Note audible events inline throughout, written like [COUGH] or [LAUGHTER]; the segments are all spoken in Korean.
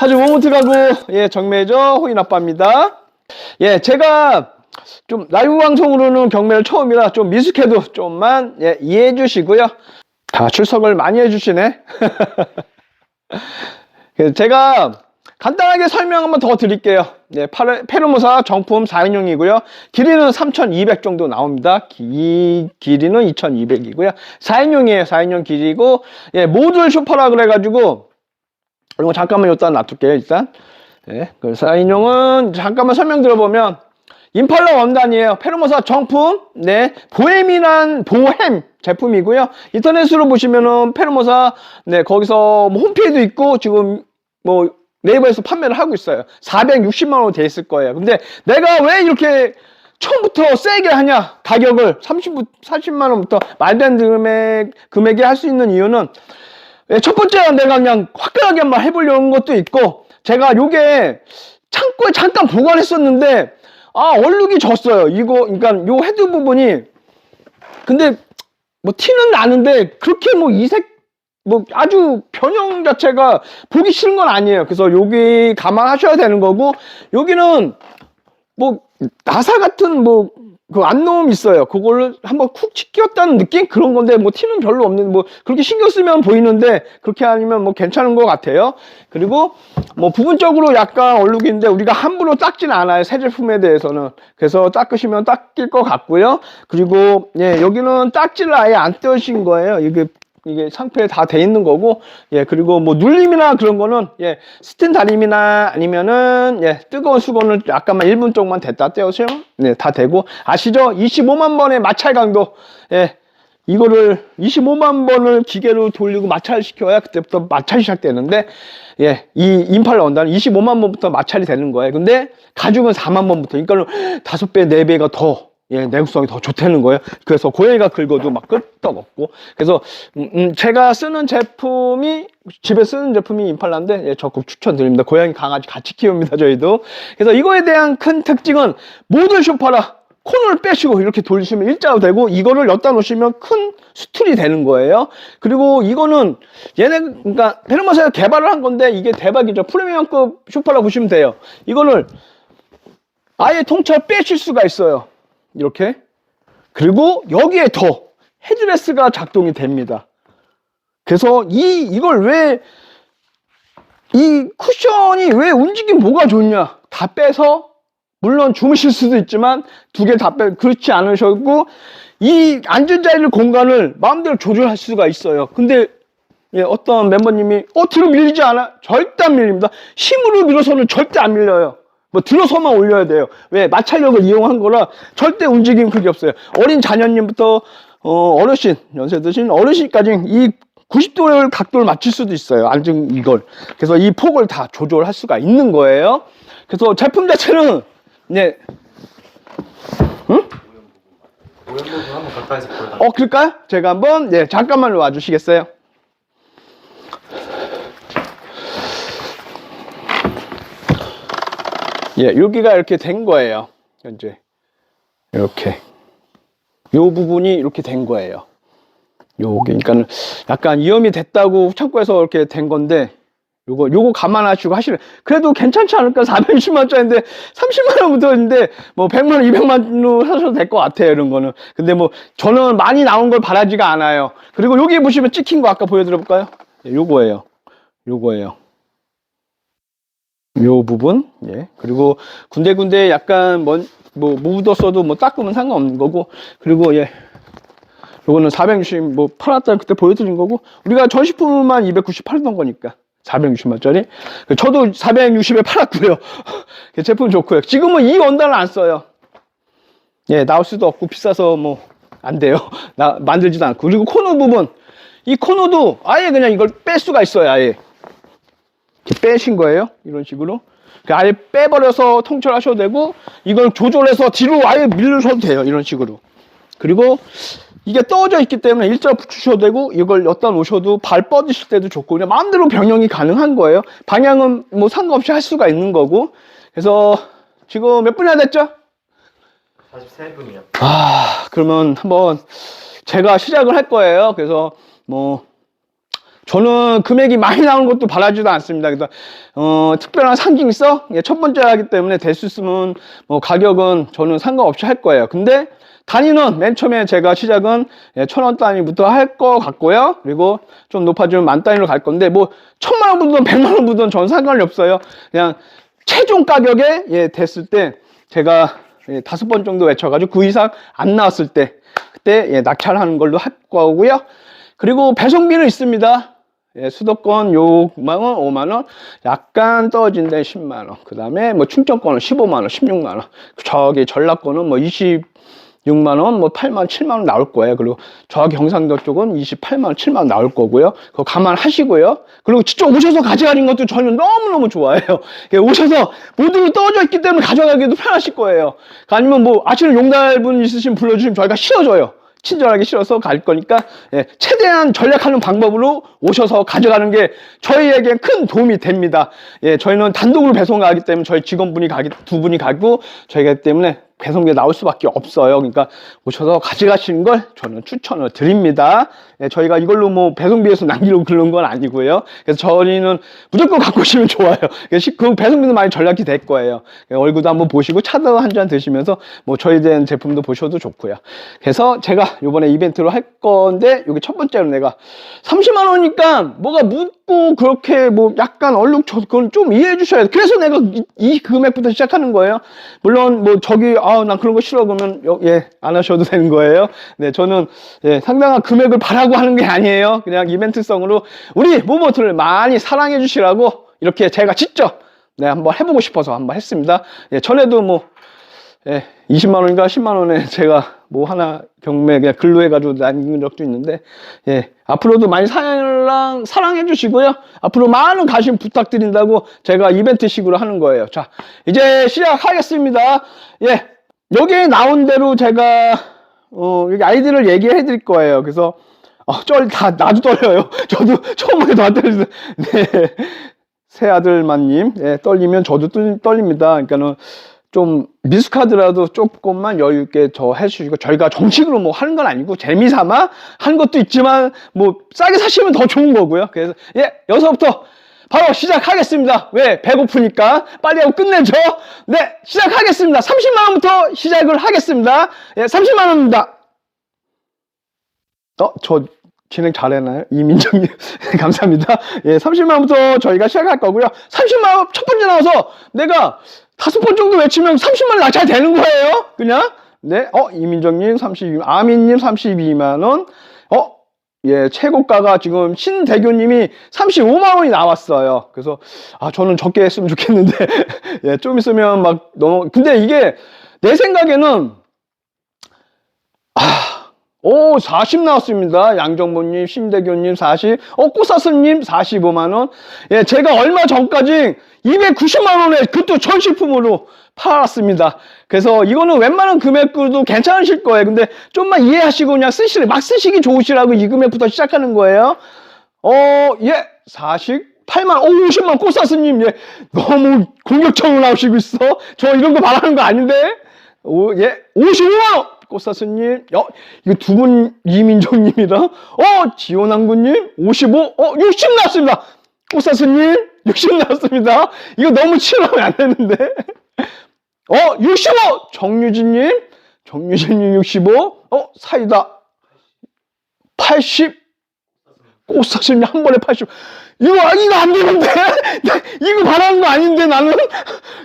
하주 모모트 가구 예 정매저 호인 아빠입니다. 예 제가 좀 라이브 방송으로는 경매를 처음이라 좀 미숙해도 좀만 예, 이해해 주시고요. 다 출석을 많이 해주시네. [LAUGHS] 제가 간단하게 설명 한번 더 드릴게요. 네, 파르- 페르모사 정품 4인용이고요. 길이는 3200 정도 나옵니다. 기, 길이는 2200이고요. 4인용이에요. 4인용 길이고, 예, 모듈 슈퍼라 그래가지고, 이거 잠깐만 여기다 놔둘게요, 일단. 예, 그 4인용은 잠깐만 설명 들어보면, 임팔라 원단이에요. 페르모사 정품, 네, 보헤미란 보햄 제품이고요. 인터넷으로 보시면은 페르모사, 네, 거기서 뭐 홈페이지도 있고 지금 뭐 네이버에서 판매를 하고 있어요. 460만 원으로 돼 있을 거예요. 근데 내가 왜 이렇게 처음부터 세게 하냐? 가격을 30, 40만 원부터 말도 안 되는 금액, 금액에 할 수 있는 이유는 예, 첫 번째는 내가 그냥 화끈하게 한번 해보려는 것도 있고 제가 요게 창고에 잠깐 보관했었는데 아 얼룩이 졌어요. 이거 그러니까 요 헤드 부분이 근데 뭐 티는 나는데 그렇게 뭐 이색 뭐 아주 변형 자체가 보기 싫은 건 아니에요. 그래서 여기 감안하셔야 되는 거고 여기는 뭐 나사 같은 뭐 그 안놈 있어요. 그거를 한번 쿡 치켰다는 느낌 그런 건데 뭐 티는 별로 없는 뭐 그렇게 신경 쓰면 보이는데 그렇게 아니면 뭐 괜찮은 것 같아요. 그리고 뭐 부분적으로 약간 얼룩인데 우리가 함부로 닦진 않아요. 새 제품에 대해서는 그래서 닦으시면 닦일 것 같고요. 그리고 예 여기는 닦지를 아예 안 떼신 거예요. 이게 이게 상표에 다 돼 있는 거고, 예, 그리고 뭐 눌림이나 그런 거는, 예, 스텐 다림이나 아니면은, 예, 뜨거운 수건을 약간만 1분 정도만 됐다 떼우세요. 네, 다 되고. 아시죠? 25만 번의 마찰 강도, 예, 이거를 25만 번을 기계로 돌리고 마찰 시켜야 그때부터 마찰이 시작되는데, 예, 이 임팔라 원단은 25만 번부터 마찰이 되는 거예요. 근데 가죽은 4만 번부터, 그러니까 다섯 배, 네 배가 더 예, 내구성이 더 좋다는 거예요. 그래서 고양이가 긁어도 막 끄떡없고. 그래서, 음, 음, 제가 쓰는 제품이, 집에 쓰는 제품이 임팔라인데, 예, 적극 추천드립니다. 고양이, 강아지 같이 키웁니다, 저희도. 그래서 이거에 대한 큰 특징은 모든 쇼파라 코너를 빼시고 이렇게 돌리시면 일자로 되고, 이거를 엿다 놓으시면 큰 수틀이 되는 거예요. 그리고 이거는 얘네, 그러니까, 페르마사가 개발을 한 건데, 이게 대박이죠. 프리미엄급 쇼파라 보시면 돼요. 이거를 아예 통째로 빼실 수가 있어요. 이렇게. 그리고 여기에 더 헤드레스가 작동이 됩니다. 그래서 이, 이걸 왜, 이 쿠션이 왜 움직임 뭐가 좋냐? 다 빼서, 물론 주무실 수도 있지만, 두 개 다 빼, 그렇지 않으셨고, 이 앉은 자리를 공간을 마음대로 조절할 수가 있어요. 근데, 예, 어떤 멤버님이, 어, 뒤로 밀리지 않아? 절대 안 밀립니다. 힘으로 밀어서는 절대 안 밀려요. 뭐 들어서만 올려야 돼요. 왜 마찰력을 이용한 거라 절대 움직임 그게 없어요. 어린 자녀님부터 어, 어르신 연세 드신 어르신까지 이 90도를 각도를 맞출 수도 있어요. 앉은 이걸. 그래서 이 폭을 다 조절할 수가 있는 거예요. 그래서 제품 자체는 네. 응? 오염 부분 한번 가까이서 보여달라. 어 그럴까요? 제가 한번 네 잠깐만 와주시겠어요? 예, 여기가 이렇게 된 거예요. 현재. 이렇게. 요 부분이 이렇게 된 거예요. 요게 그러니까 약간 위험이 됐다고 창고에서 이렇게 된 건데 요거 요거 감안하시고 하시는 그래도 괜찮지 않을까? [LAUGHS] 460만 원짜리인데 30만 원부터인데 뭐 100만 원 200만 원으로 하셔도 될 것 같아요 이런 거는. 근데 뭐 저는 많이 나온 걸 바라지가 않아요. 그리고 여기 보시면 찍힌 거 아까 보여드려 볼까요? 예, 요거예요. 요거예요 요 부분 예 그리고 군데군데 약간 뭔, 뭐 묻었어도 뭐 닦으면 상관없는 거고 그리고 예 요거는 460, 뭐, 팔았다 그때 보여드린 거고, 우리가 전시품만 290 팔던 거니까. 460만짜리. 저도 460에 팔았고요. [LAUGHS] 그 제품 좋고요. 지금은 이 원단을 안 써요. 예, 나올 수도 없고, 비싸서 뭐, 안 돼요. [LAUGHS] 나, 만들지도 않고. 그리고 코너 부분. 이 코너도 아예 그냥 이걸 뺄 수가 있어요, 아예. 이렇게 빼신 거예요. 이런 식으로. 그 아예 빼버려서 통째하셔도 되고, 이걸 조절해서 뒤로 아예 밀으셔도 돼요. 이런 식으로. 그리고 이게 떠져 있기 때문에 일자로 붙이셔도 되고 이걸 엿다 놓으셔도 발 뻗으실 때도 좋고 그냥 마음대로 변형이 가능한 거예요. 방향은 뭐 상관없이 할 수가 있는 거고. 그래서 지금 몇 분이나 됐죠? 43분이요. 아, 그러면 한번 제가 시작을 할 거예요. 그래서 뭐 저는 금액이 많이 나오는 것도 바라지도 않습니다. 그래서 어, 특별한 상징성 예, 첫 번째 하기 때문에 될 수 있으면 뭐 가격은 저는 상관없이 할 거예요. 근데 단위는 맨 처음에 제가 시작은 예, 천원 단위부터 할거 같고요. 그리고 좀 높아지면 만 단위로 갈 건데 뭐 천만 원 부든 백만 원 부든 전 상관이 없어요. 그냥 최종 가격에 예, 됐을 때 제가 예, 다섯 번 정도 외쳐가지고 그 이상 안 나왔을 때 그때 예, 낙찰하는 걸로 할 거고요. 그리고 배송비는 있습니다. 예, 수도권 요 6만원, 5만원, 약간 떨어진 데 10만원. 그 다음에 뭐 충청권은 15만원, 16만원. 저기 전라권은 뭐 26만원, 뭐 8만원, 7만원 나올 거예요. 그리고 저 경상도 쪽은 28만원, 7만원 나올 거고요. 그거 감안하시고요. 그리고 직접 오셔서 가져가는 것도 저는 너무너무 좋아해요. 예, 오셔서 모두 떨어져 있기 때문에 가져가기도 편하실 거예요. 아니면 뭐 아시는 용달분 있으시면 불러주시면 저희가 실어줘요. 친절하게 실어서 갈 거니까 예, 최대한 전략하는 방법으로 오셔서 가져가는 게 저희에게 큰 도움이 됩니다. 예, 저희는 단독으로 배송 가기 때문에 저희 직원분이 가기 두 분이 가고 저희가 때문에 배송비 나올 수밖에 없어요. 그러니까 오셔서 가져가시는 걸 저는 추천을 드립니다. 예, 저희가 이걸로 뭐 배송비에서 [LAUGHS] 남기려고 그런 건 아니고요. 그래서 저희는 무조건 갖고 오시면 좋아요. 그래서 그 배송비도 많이 전략이 될 거예요. 예, 얼굴도 한번 보시고 차도 한 잔 드시면서 뭐 저희 된 제품도 보셔도 좋고요. 그래서 제가 이번에 이벤트로 할 건데 여기 첫 번째로 내가 30만 원이니까 뭐가 묻고 그렇게 뭐 약간 얼룩 저 그건 좀 이해해 주셔야 돼. 그래서 내가 이, 이 금액부터 시작하는 거예요. 물론 뭐 저기 아 난 그런 거 싫어 그러면 예안 하셔도 되는 거예요. 네 저는 예 상당한 금액을 바라고 하는 게 아니에요. 그냥 이벤트성으로 우리 모모트를 많이 사랑해 주시라고 이렇게 제가 직접 네 한번 해보고 싶어서 한번 했습니다. 예 전에도 뭐 예, 20만 원인가 10만 원에 제가 뭐 하나 경매 그냥 글로 해가지고 남긴 적도 있는데 예 앞으로도 많이 사 랑 사랑해 주시고요. 앞으로 많은 관심 부탁드린다고 제가 이벤트식으로 하는 거예요. 자 이제 시작하겠습니다. 예 여기에 나온 대로 제가 어 여기 아이디를 얘기해 드릴 거예요. 그래서 어 쩔다 나도 떨려요. [LAUGHS] 저도 처음에 다 떨리는데 네. 새 아들만님 예, 떨리면 저도 떨, 떨립니다. 그러니까는 좀 미숙하더라도 조금만 여유 있게 저 해주시고 저희가 정식으로 뭐 하는 건 아니고 재미삼아 하는 것도 있지만 뭐 싸게 사시면 더 좋은 거고요. 그래서 예 여기서부터 바로 시작하겠습니다. 왜 배고프니까 빨리 하고 끝내죠. 네 시작하겠습니다. 30만 원부터 시작을 하겠습니다. 예 30만 원입니다. 어저 진행 잘했나요? 이민정님 [LAUGHS] 감사합니다. 예 30만 원부터 저희가 시작할 거고요. 30만 원첫 번째 나와서 내가 다섯 번 정도 외치면 30만 원 낙찰 되는 거예요. 그냥. 네. 어, 이민정님 32, 아민님 32만 원. 어, 예, 최고가가 지금 신대교님이 35만 원이 나왔어요. 그래서, 아, 저는 적게 했으면 좋겠는데, [LAUGHS] 예, 좀 있으면 막 너무, 근데 이게 내 생각에는, 아, 오, 40 나왔습니다. 양정보님, 신대교님 40, 어, 꽃사슴님 45만원. 예, 제가 얼마 전까지 290만원에 그것도 전시품으로 팔았습니다. 그래서 이거는 웬만한 금액으로도 괜찮으실 거예요. 근데 좀만 이해하시고 그냥 쓰시래, 막 쓰시기 좋으시라고 이 금액부터 시작하는 거예요. 어, 예, 48만, 오, 50만 꽃사슴님, 예, 너무 공격적으로 나오시고 있어. 저 이런 거 바라는 거 아닌데? 오, 예, 55만원! 꽃사슴님, 어, 이거 두 분 이민정님이다. 어, 지원항구님, 55, 어, 60 나왔습니다. 꽃사슴님, 60 나왔습니다. 이거 너무 치열하면 안 되는데. 어, 65! 정유진님, 정유진님 65, 어, 사이다. 80, 꽃사슴님 한 번에 80. 이거, 이거 안 되는데? 나 [LAUGHS] 이거 바라는 거 아닌데, 나는?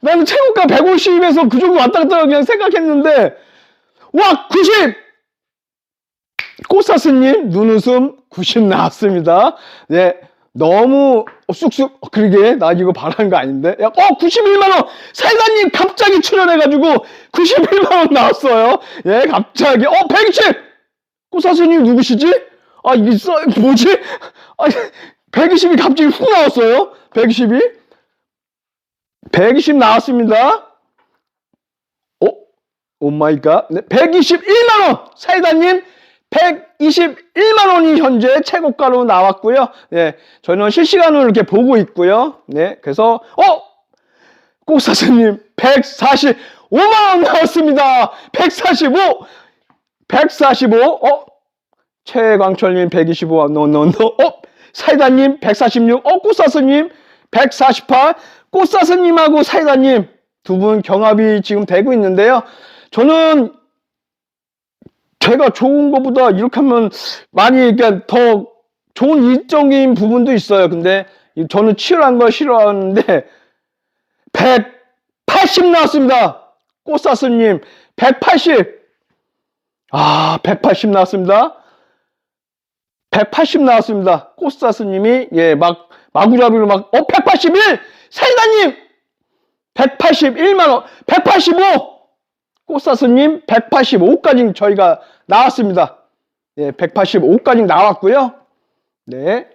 나는 최고가 150에서 그 정도 왔다 갔다 그냥 생각했는데, 와, 90! 꽃사스님, 눈웃음 90 나왔습니다. 네. 너무 쑥쑥, 어, 그러게, 나 이거 바라는 거 아닌데? 야, 어, 91만원! 사이다님 갑자기 출연해가지고 91만원 나왔어요. 예, 갑자기. 어, 120! 꽃사스님 누구시지? 아, 이게 써, 뭐지? 아, 120이 갑자기 훅 나왔어요. 120이. 120 나왔습니다. 어? 오 마이 갓. 네, 121만 원. 사이다님 121만 원이 현재 최고가로 나왔고요. 네, 저는 실시간으로 이렇게 보고 있고요. 네, 그래서 어? 꽃사스님 145만 원 나왔습니다. 145. 145. 어? 최광철님 125. 노 노 노. 어? 사이다님 146, 어, 꽃사스님 148, 꽃사스님하고 사이다님 두 분 경합이 지금 되고 있는데요. 저는 제가 좋은 것보다 이렇게 하면 많이 그러니까 더 좋은 일정인 부분도 있어요. 근데 이- 저는 치열한 걸 싫어하는데 [LAUGHS] 180 나왔습니다. 꽃사스님 180. 아, 180 나왔습니다. 180 나왔습니다. 꽃사스님이 예, 막 마구잡이로 막 어, 181! 사이다님 181만 원, 185! 꽃사스님 185까지 저희가 나왔습니다. 예, 185까지 나왔고요. 네.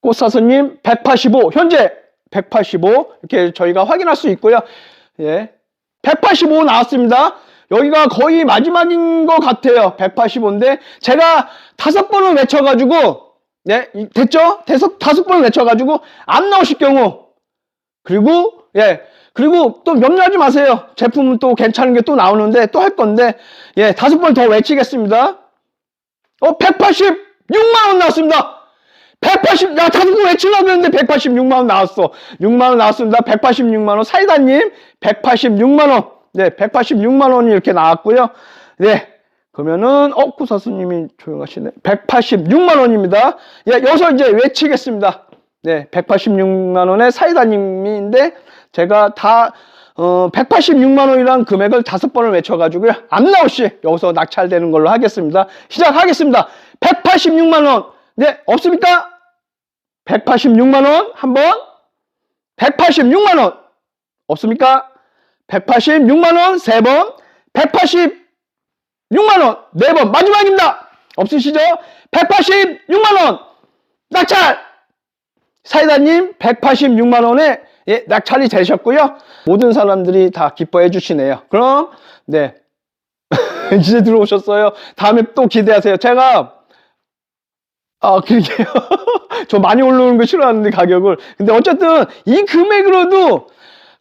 꽃사스님 185, 현재 185 이렇게 저희가 확인할 수 있고요. 예. 185 나왔습니다. 여기가 거의 마지막인 것 같아요. 185인데 제가 다섯 번을 외쳐가지고 네 이- 됐죠? 다섯 다섯 번을 외쳐가지고 안 나오실 경우 그리고 예 그리고 또 염려하지 마세요. 제품은 또 괜찮은 게 또 나오는데 또 할 건데 예 다섯 번 더 외치겠습니다. 어 186만 원 나왔습니다. 180, 야, 다섯 번 외치려고 했는데 186만 원 나왔어. 6만 원 나왔습니다. 186만 원. 사이다님, 186만 원. 네, 186만 원이 이렇게 나왔고요. 네. 그러면은, 어, 구사수님이 조용하시네. 186만 원입니다. 예, 여기서 이제 외치겠습니다. 네, 186만 원의 사이다님인데, 제가 다, 어, 186만 원이란 금액을 다섯 번을 외쳐가지고요. 안 나오시, 여기서 낙찰되는 걸로 하겠습니다. 시작하겠습니다. 186만 원. 네, 없습니까? 186만 원, 한 번. 186만 원. 없습니까? 186만 원, 세 번. 186만 원, 네 번. 마지막입니다. 없으시죠? 186만 원. 낙찰! 사이다님 186만 원에 예, 낙찰이 되셨고요. 모든 사람들이 다 기뻐해 주시네요. 그럼, 네. [LAUGHS] 이제 들어오셨어요. 다음에 또 기대하세요. 제가 아, 그러게요. [LAUGHS] 저 많이 올라오는 거 싫어하는데, 가격을. 근데 어쨌든, 이 금액으로도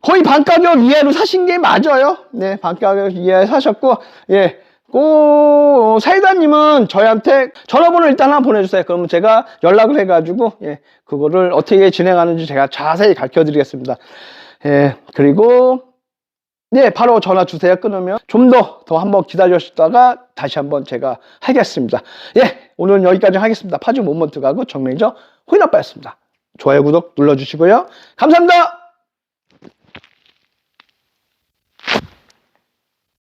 거의 반가격 이하로 사신 게 맞아요. 네, 반가격 이하에 사셨고, 예. 고, 사이다님은 저희한테 전화번호 일단 하나 보내주세요. 그러면 제가 연락을 해가지고, 예, 그거를 어떻게 진행하는지 제가 자세히 가르쳐 드리겠습니다. 예, 그리고, 네, 바로 전화 주세요. 끊으면 좀 더, 더 한번 기다려주다가 다시 한번 제가 하겠습니다. 예, 오늘은 여기까지 하겠습니다. 파주 모먼트 가고 정매니저 호인아빠였습니다. 좋아요, 구독 눌러주시고요. 감사합니다!